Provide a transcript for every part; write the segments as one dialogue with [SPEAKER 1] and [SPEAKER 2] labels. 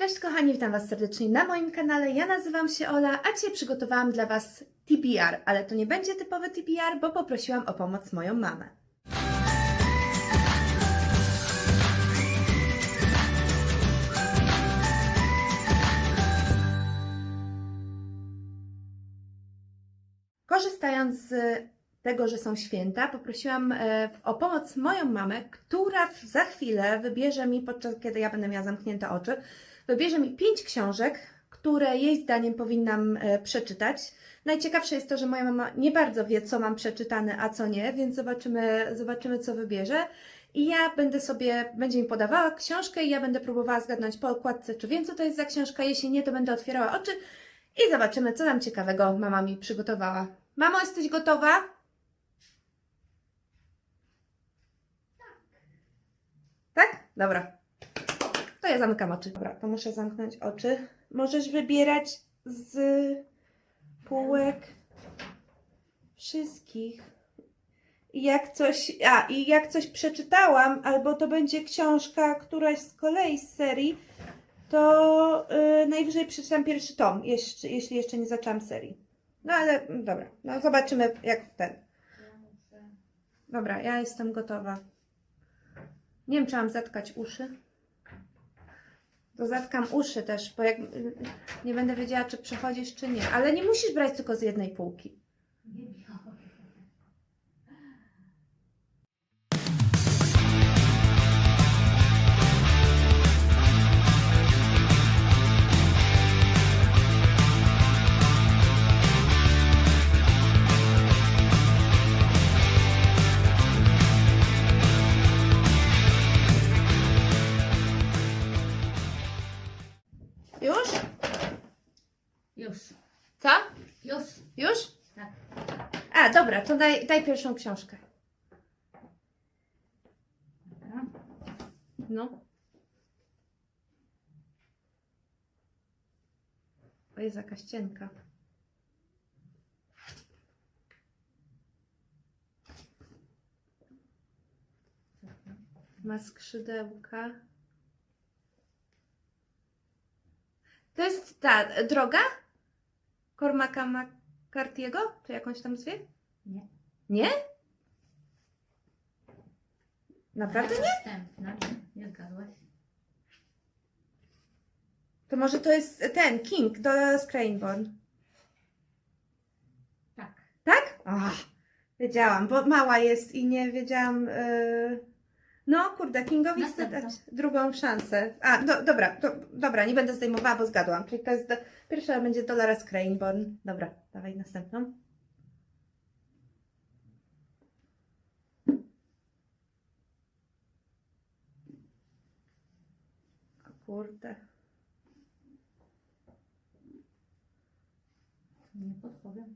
[SPEAKER 1] Cześć kochani, witam Was serdecznie na moim kanale. Ja nazywam się Ola, a dzisiaj przygotowałam dla Was TBR, ale to nie będzie typowy TBR, bo poprosiłam o pomoc moją mamę. Korzystając z tego, że są święta, poprosiłam e, o pomoc moją mamę, która za chwilę wybierze mi, podczas kiedy ja będę miała zamknięte oczy, wybierze mi pięć książek, które jej zdaniem powinnam e, przeczytać. Najciekawsze jest to, że moja mama nie bardzo wie, co mam przeczytane, a co nie, więc zobaczymy, zobaczymy co wybierze. I ja będę sobie, będzie mi podawała książkę i ja będę próbowała zgadnąć po okładce, czy wiem, co to jest za książka. Jeśli nie, to będę otwierała oczy i zobaczymy, co tam ciekawego mama mi przygotowała. Mamo, jesteś gotowa? Tak? Dobra. Ja zamykam oczy. Dobra, to muszę zamknąć oczy. Możesz wybierać z półek wszystkich. Jak coś, a i jak coś przeczytałam, albo to będzie książka któraś z kolei z serii, to yy, najwyżej przeczytam pierwszy tom, jeszcze, jeśli jeszcze nie zaczęłam serii. No ale mm, dobra, no zobaczymy jak ten. Dobra, ja jestem gotowa. Nie wiem, czy mam zatkać uszy. To zatkam uszy też, bo jak nie będę wiedziała, czy przechodzisz, czy nie. Ale nie musisz brać tylko z jednej półki. Już?
[SPEAKER 2] Już.
[SPEAKER 1] Co?
[SPEAKER 2] Już.
[SPEAKER 1] Już?
[SPEAKER 2] Tak.
[SPEAKER 1] A, dobra, to daj, daj pierwszą książkę.
[SPEAKER 2] Dobra.
[SPEAKER 1] No. O, jest jakaś cienka. Ma skrzydełka. To jest ta droga? Cormaca McCarthy'ego? Czy jakąś tam zwie?
[SPEAKER 2] Nie.
[SPEAKER 1] Nie? Naprawdę nie?
[SPEAKER 2] Następna. Nie zgadłaś.
[SPEAKER 1] To może to jest ten, King, do Craneborn.
[SPEAKER 2] Tak.
[SPEAKER 1] Tak? Ach, wiedziałam, bo mała jest i nie wiedziałam. Yy... No, kurde, Kingowi chcę dać drugą szansę. A, do, dobra, do, dobra, nie będę zdejmowała, bo zgadłam. Czyli to jest do, pierwsza będzie Dolores Craneborn. Dobra, dawaj następną. O kurde.
[SPEAKER 2] Nie podpowiem.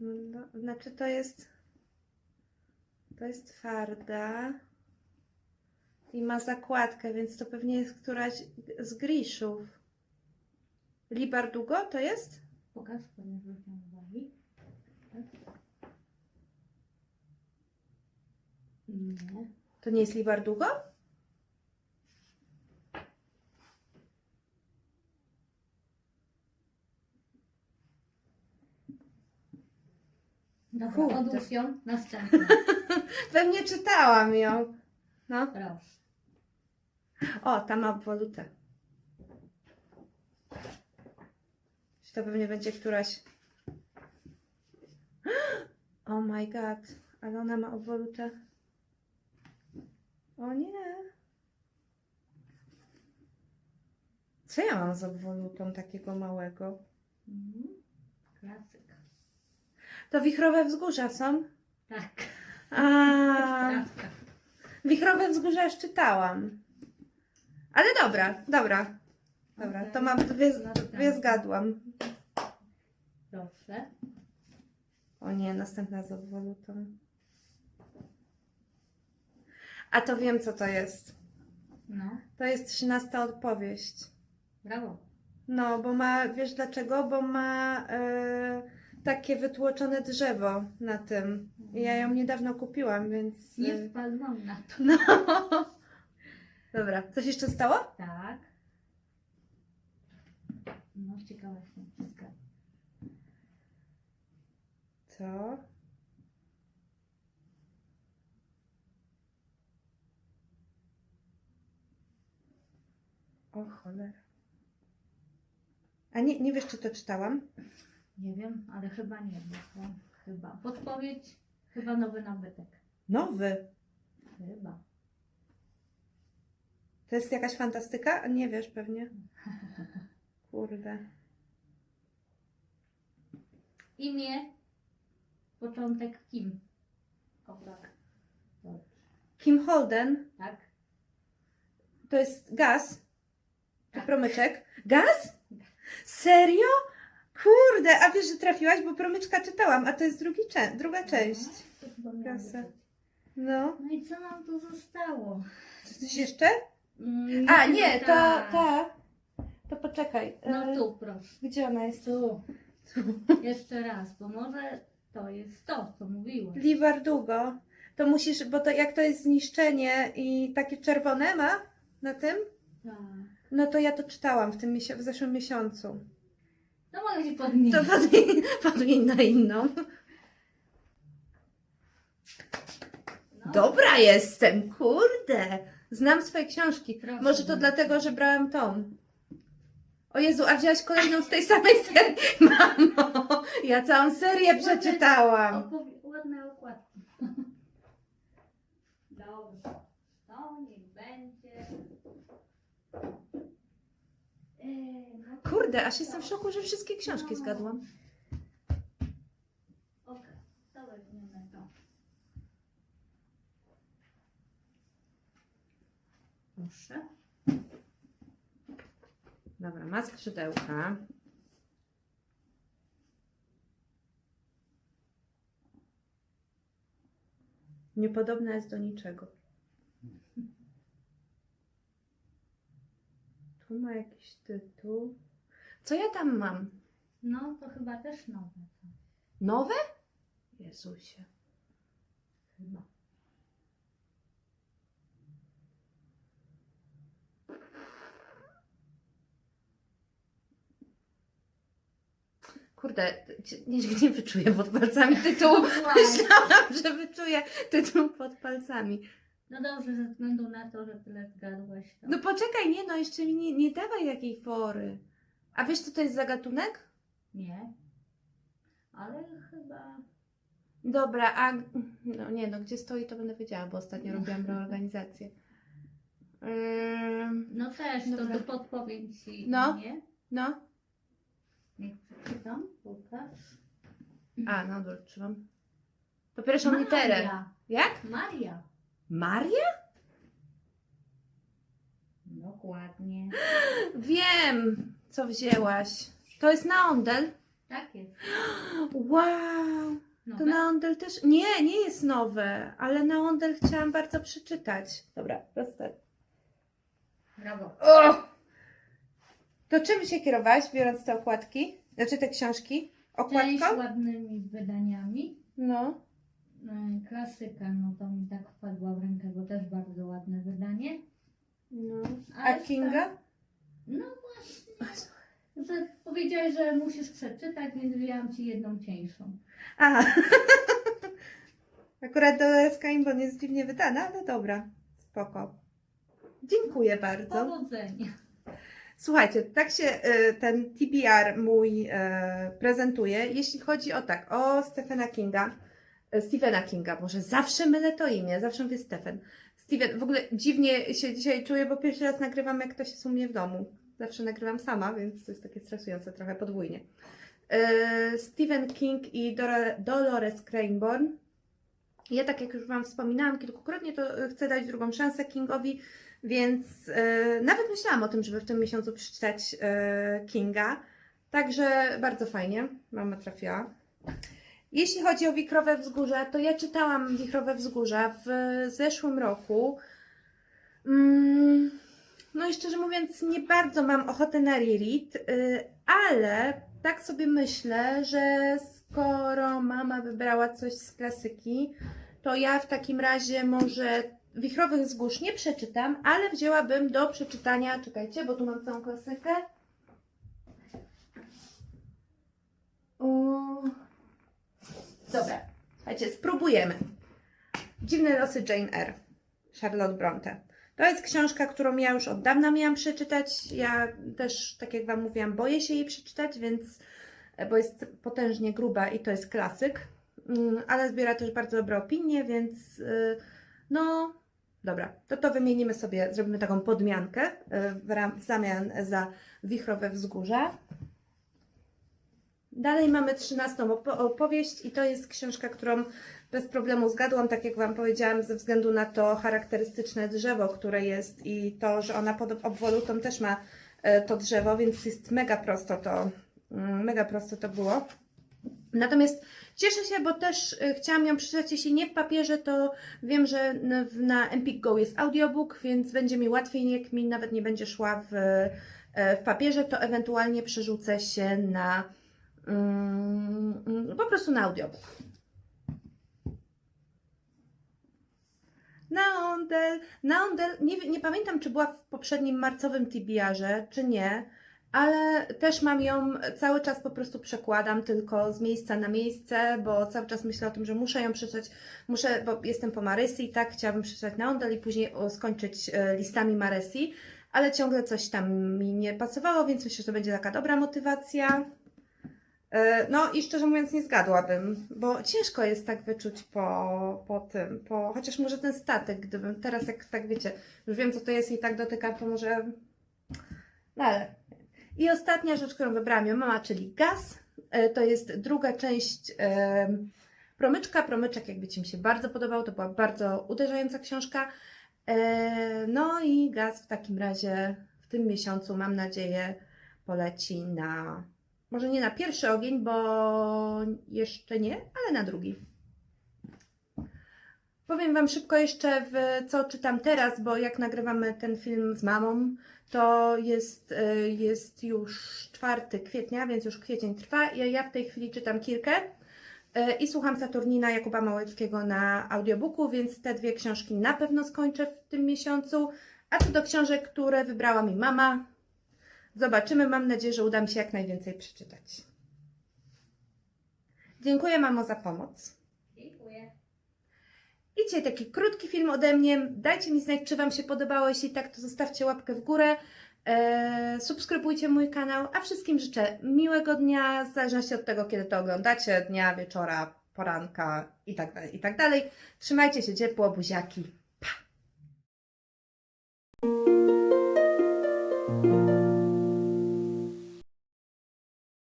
[SPEAKER 1] No, znaczy to jest. To jest twarda. I ma zakładkę, więc to pewnie jest któraś z Griszów. Libardugo to jest?
[SPEAKER 2] Pokaż, bo nie zwróciłam uwagi. Nie.
[SPEAKER 1] To nie jest Libardugo?
[SPEAKER 2] Dobra,
[SPEAKER 1] Kurde.
[SPEAKER 2] odłóż ją.
[SPEAKER 1] Pewnie czytałam ją. No.
[SPEAKER 2] Proszę.
[SPEAKER 1] O, tam ma obwolutę. Czy to pewnie będzie któraś. Oh my god, ale ona ma obwolutę. O nie. Co ja mam z obwolutą takiego małego?
[SPEAKER 2] Mhm. Klasyk.
[SPEAKER 1] To wichrowe wzgórza są?
[SPEAKER 2] Tak.
[SPEAKER 1] A, wichrowe wzgórza już czytałam. Ale dobra, dobra. Dobra, to mam dwie, dwie zgadłam.
[SPEAKER 2] Proszę.
[SPEAKER 1] O nie, następna z obwolutą. A to wiem, co to jest.
[SPEAKER 2] No.
[SPEAKER 1] To jest trzynasta odpowiedź.
[SPEAKER 2] Brawo.
[SPEAKER 1] No, bo ma, wiesz dlaczego? Bo ma e, takie wytłoczone drzewo na tym. I ja ją niedawno kupiłam, więc...
[SPEAKER 2] Nie
[SPEAKER 1] e,
[SPEAKER 2] wpadłam na to.
[SPEAKER 1] No. Dobra, coś jeszcze stało?
[SPEAKER 2] Tak. No, ciekawa jestem. Wszystko.
[SPEAKER 1] Co? O cholera. A nie, nie wiesz, czy to czytałam?
[SPEAKER 2] Nie wiem, ale chyba nie Chyba. Podpowiedź. Chyba nowy nabytek.
[SPEAKER 1] Nowy.
[SPEAKER 2] Chyba.
[SPEAKER 1] To jest jakaś fantastyka? Nie wiesz pewnie. Kurde.
[SPEAKER 2] Imię. Początek Kim. O tak.
[SPEAKER 1] Kim Holden
[SPEAKER 2] Tak?
[SPEAKER 1] to jest gaz? Czy
[SPEAKER 2] Tak.
[SPEAKER 1] promyczek? Gaz? Serio? Kurde, a wiesz, że trafiłaś, bo promyczka czytałam, a to jest drugi cze- druga część.
[SPEAKER 2] No, to chyba miało
[SPEAKER 1] Gasa.
[SPEAKER 2] być.
[SPEAKER 1] No.
[SPEAKER 2] No i co nam tu zostało?
[SPEAKER 1] Coś jeszcze?
[SPEAKER 2] Mm,
[SPEAKER 1] A, nie, to
[SPEAKER 2] tak.
[SPEAKER 1] ta. To poczekaj.
[SPEAKER 2] No
[SPEAKER 1] e,
[SPEAKER 2] tu proszę.
[SPEAKER 1] Gdzie ona jest?
[SPEAKER 2] Tu. Jeszcze raz, bo może to jest to, co mówiłaś.
[SPEAKER 1] Li Bardugo. To musisz, bo to jak to jest zniszczenie i takie czerwone ma na tym,
[SPEAKER 2] Tak.
[SPEAKER 1] no to ja to czytałam w tym w zeszłym miesiącu.
[SPEAKER 2] No mogę ci podmienić.
[SPEAKER 1] To podmień, podmień na inną.
[SPEAKER 2] No,
[SPEAKER 1] Dobra jestem, kurde. Znam swoje książki.
[SPEAKER 2] Proszę
[SPEAKER 1] Może to
[SPEAKER 2] bardzo.
[SPEAKER 1] dlatego, że brałam tą. O Jezu, a wzięłaś kolejną z tej samej serii? Mamo, ja całą serię przeczytałam.
[SPEAKER 2] Ładne okładki. Dobrze. To niech będzie. No to-
[SPEAKER 1] Kurde, aż jestem w szoku, że wszystkie książki
[SPEAKER 2] No.
[SPEAKER 1] zgadłam.
[SPEAKER 2] Okej, to weźmiemy to. Proszę.
[SPEAKER 1] Dobra, ma skrzydełka. Niepodobna jest do niczego. Tu ma jakiś tytuł. Co ja tam mam?
[SPEAKER 2] No to chyba też nowe.
[SPEAKER 1] Nowe? Jezusie.
[SPEAKER 2] Chyba.
[SPEAKER 1] Kurde, nie, nie wyczuję pod palcami tytułu.
[SPEAKER 2] Właśnie.
[SPEAKER 1] Myślałam, że wyczuję tytuł pod palcami.
[SPEAKER 2] No dobrze, ze względu na to, że tyle zgadłaś, to...
[SPEAKER 1] No poczekaj, nie no, jeszcze mi nie, nie dawaj takiej fory. A wiesz, co to jest za gatunek?
[SPEAKER 2] Nie. Ale chyba...
[SPEAKER 1] Dobra, a... No nie, no gdzie stoi, to będę wiedziała, bo ostatnio robiłam reorganizację. Ym,
[SPEAKER 2] No też, to
[SPEAKER 1] Dobra.
[SPEAKER 2] do podpowiedź ci,
[SPEAKER 1] No.
[SPEAKER 2] nie?
[SPEAKER 1] no.
[SPEAKER 2] Niech przeczytam, pokaż.
[SPEAKER 1] A, na dół trzymam. To pierwszą literę.
[SPEAKER 2] Maria.
[SPEAKER 1] Jak?
[SPEAKER 2] Maria.
[SPEAKER 1] Maria?
[SPEAKER 2] Dokładnie.
[SPEAKER 1] Wiem, co wzięłaś. To jest naondel.
[SPEAKER 2] Tak jest.
[SPEAKER 1] Wow! To
[SPEAKER 2] Nowe?
[SPEAKER 1] naondel też... Nie, nie jest nowe, ale naondel chciałam bardzo przeczytać. Dobra, proste.
[SPEAKER 2] Brawo.
[SPEAKER 1] O! To czym się kierowałaś, biorąc te okładki? Znaczy te książki?
[SPEAKER 2] Część
[SPEAKER 1] Okładką?
[SPEAKER 2] ładnymi wydaniami.
[SPEAKER 1] No.
[SPEAKER 2] E, Klasyka, no to mi tak wpadła w rękę, bo też bardzo ładne wydanie.
[SPEAKER 1] no. A
[SPEAKER 2] Ale
[SPEAKER 1] Kinga?
[SPEAKER 2] No właśnie. Że powiedziałeś, że musisz przeczytać, więc wzięłam ci jedną cieńszą.
[SPEAKER 1] A. Akurat Dolores Canyon jest dziwnie wydana, ale dobra. Spoko. Dziękuję bardzo.
[SPEAKER 2] Powodzenia.
[SPEAKER 1] Słuchajcie, tak się y, ten TBR mój y, prezentuje, jeśli chodzi o tak, o Stephena Kinga, y, Stephena Kinga, może zawsze mylę to imię, zawsze mówię Stephen. Stephen, w ogóle dziwnie się dzisiaj czuję, bo pierwszy raz nagrywam, jak ktoś jest u mnie w domu. Zawsze nagrywam sama, więc to jest takie stresujące trochę podwójnie. Stephen King i Dolores Cranborn. Ja, tak jak już Wam wspominałam kilkukrotnie, to y, chcę dać drugą szansę Kingowi, więc e, nawet myślałam o tym, żeby w tym miesiącu przeczytać e, Kinga. Także bardzo fajnie, mama trafiła. Jeśli chodzi o Wichrowe Wzgórze, to ja czytałam Wichrowe Wzgórza w zeszłym roku. Mm, no i szczerze mówiąc, nie bardzo mam ochotę na reread, ale tak sobie myślę, że skoro mama wybrała coś z klasyki, to ja w takim razie może Wichrowych Wzgórz nie przeczytam, ale wzięłabym do przeczytania, czekajcie, bo tu mam całą klasykę. Uuu. Dobra, słuchajcie, spróbujemy. Dziwne losy Jane Eyre, Charlotte Bronte. To jest książka, którą ja już od dawna miałam przeczytać. Ja też, tak jak Wam mówiłam, boję się jej przeczytać, więc bo jest potężnie gruba i to jest klasyk. Mm, Ale zbiera też bardzo dobre opinie, więc y, no dobra, to to wymienimy sobie, zrobimy taką podmiankę y, w, w zamian za wichrowe wzgórza. Dalej mamy 13 opo- opowieść i to jest książka, którą bez problemu zgadłam, tak jak Wam powiedziałam, ze względu na to charakterystyczne drzewo, które jest i to, że ona pod obwolutą też ma e, to drzewo, więc jest mega prosto to, mega prosto to było. Natomiast cieszę się, bo też e, chciałam ją przeczytać, jeśli nie w papierze, to wiem, że na Empik Go jest audiobook, więc będzie mi łatwiej, jak mi nawet nie będzie szła w, e, w papierze, to ewentualnie przerzucę się na mm, mm, po prostu na audiobook. Naondel, Naondel, nie, nie pamiętam, czy była w poprzednim marcowym TBR-ze, czy nie, ale też mam ją, cały czas po prostu przekładam tylko z miejsca na miejsce, bo cały czas myślę o tym, że muszę ją przeczytać, muszę, bo jestem po Marysy i tak chciałabym przeczytać Naondel i później skończyć e, listami Marysy, ale ciągle coś tam mi nie pasowało, więc myślę, że to będzie taka dobra motywacja. E, No i szczerze mówiąc nie zgadłabym, bo ciężko jest tak wyczuć po, po tym, po, chociaż może ten statek, gdybym teraz jak tak wiecie, już wiem co to jest i tak dotykam, to może, no ale. I ostatnia rzecz, którą wybrałam ją mama, czyli gaz, E, to jest druga część e, Promyczka, Promyczek jakby Ci mi się bardzo podobał, to była bardzo uderzająca książka, E, no i gaz w takim razie w tym miesiącu mam nadzieję poleci na może nie na pierwszy ogień, bo jeszcze nie, ale na drugi. Powiem Wam szybko jeszcze, w, co czytam teraz, bo jak nagrywamy ten film z mamą, to jest, y, jest już 4 kwietnia, więc już kwiecień trwa. Ja, ja w tej chwili czytam Kirkę y, i słucham Saturnina Jakuba Małeckiego na audiobooku, więc te dwie książki na pewno skończę w tym miesiącu. A co do książek, które wybrała mi mama, Zobaczymy. Mam nadzieję, że uda mi się jak najwięcej przeczytać. Dziękuję, mamo, za pomoc. Dzisiaj taki krótki film ode mnie. Dajcie mi znać, czy Wam się podobało. Jeśli tak, to zostawcie łapkę w górę. Eee, subskrybujcie mój kanał. A wszystkim życzę miłego dnia, w zależności od tego, kiedy to oglądacie. Dnia, wieczora, poranka i tak dalej, i tak dalej. Trzymajcie się ciepło, buziaki.